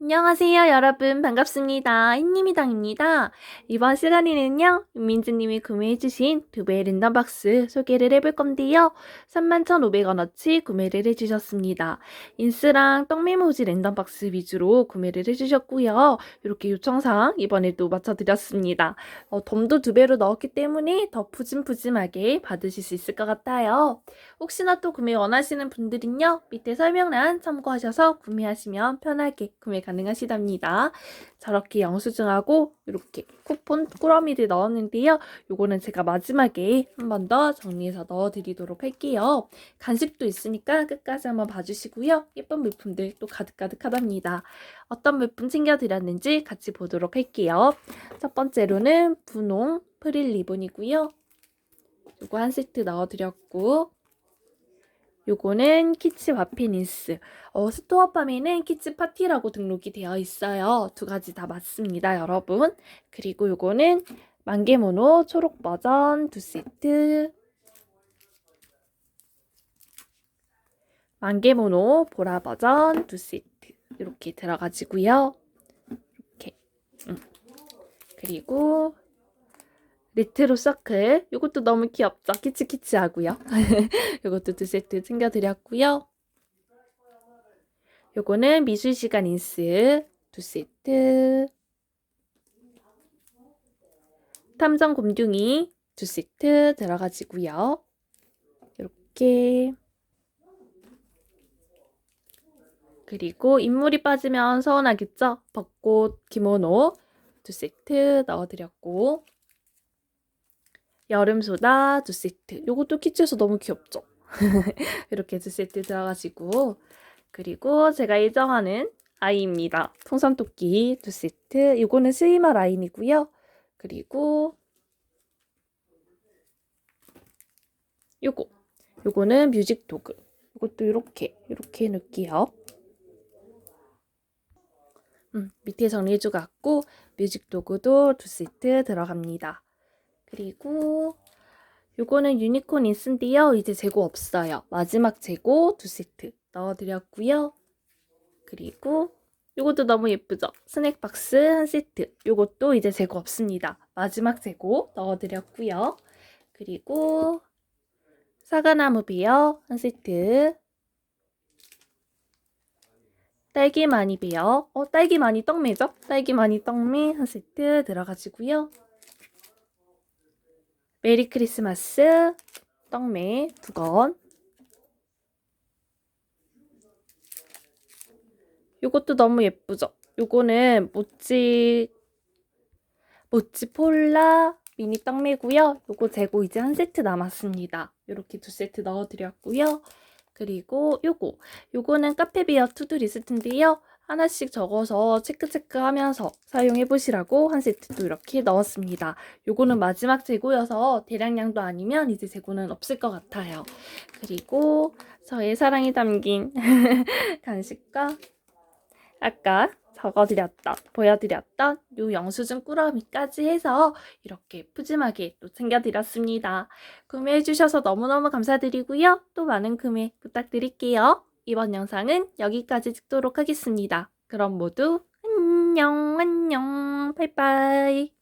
안녕하세요, 여러분. 반갑습니다. 흰님이당입니다. 이번 시간에는요, 민지님이 구매해주신 두 배의 랜덤박스 소개를 해볼 건데요. 31,500원어치 구매를 해주셨습니다. 인스랑 떡메모지 랜덤박스 위주로 구매를 해주셨고요. 이렇게 요청사항 이번에도 맞춰드렸습니다. 어, 덤도 두 배로 넣었기 때문에 더 푸짐푸짐하게 받으실 수 있을 것 같아요. 혹시나 또 구매 원하시는 분들은요, 밑에 설명란 참고하셔서 구매하시면 편하게 구매 가능하시답니다. 저렇게 영수증하고 이렇게 쿠폰 꾸러미를 넣었는데요. 요거는 제가 마지막에 한 번 더 정리해서 넣어드리도록 할게요. 간식도 있으니까 끝까지 한번 봐주시고요. 예쁜 물품들 또 가득가득하답니다. 어떤 물품 챙겨드렸는지 같이 보도록 할게요. 첫 번째로는 분홍 프릴 리본이고요. 요거 한 세트 넣어드렸고 요거는 키치 와피니스. 어, 스토어팜에는 키치 파티라고 등록이 되어 있어요. 두 가지 다 맞습니다, 여러분. 그리고 요거는 만개모노 초록 버전 두 세트. 만개모노 보라 버전 두 세트. 이렇게 들어가지고요. 이렇게. 음. 그리고 레트로 서클. 이것도 너무 귀엽죠? 키치키치하고요. 이것도 두 세트 챙겨드렸고요. 요거는 미술시간 인스 두 세트. 탐정 곰둥이 두 세트 들어가지고요. 이렇게. 그리고 인물이 빠지면 서운하겠죠? 벚꽃 기모노 두 세트 넣어드렸고 여름 소다 두 세트. 요것도 키즈에서 너무 귀엽죠? 이렇게 두 세트 들어가지고 그리고 제가 예정하는 아이입니다. 풍선토끼 두 세트. 요거는 스위머 라인이고요. 그리고 요거. 요거는 뮤직 도그. 요것도 이렇게 이렇게 해놓을게요. 음, 밑에 정리해주고 갖고 뮤직 도구도 두 세트 들어갑니다. 그리고 요거는 유니콘 인스인데요. 이제 재고 없어요. 마지막 재고 두 세트 넣어드렸고요. 그리고 요것도 너무 예쁘죠? 스낵박스 한 세트. 요것도 이제 재고 없습니다. 마지막 재고 넣어드렸고요. 그리고 사과나무 베어 한 세트. 딸기 마니 베어. 어, 딸기 마니 떡매죠? 딸기 마니 떡매 한 세트 들어가지고요. 메리 크리스마스 떡메 두 건. 요것도 너무 예쁘죠? 요거는 모찌 모찌 폴라 미니 떡메고요. 요거 재고 이제 한 세트 남았습니다. 요렇게 두 세트 넣어드렸고요. 그리고 요거 요거는 카페비어 투두 리스트인데요. 하나씩 적어서 체크체크 하면서 사용해 보시라고 한 세트 또 이렇게 넣었습니다. 요거는 마지막 재고여서 대량량도 아니면 이제 재고는 없을 것 같아요. 그리고 저의 사랑이 담긴 간식과 아까 적어드렸던, 보여드렸던 요 영수증 꾸러미까지 해서 이렇게 푸짐하게 또 챙겨드렸습니다. 구매해주셔서 너무너무 감사드리고요. 또 많은 구매 부탁드릴게요. 이번 영상은 여기까지 찍도록 하겠습니다. 그럼 모두 안녕, 안녕, 바이바이.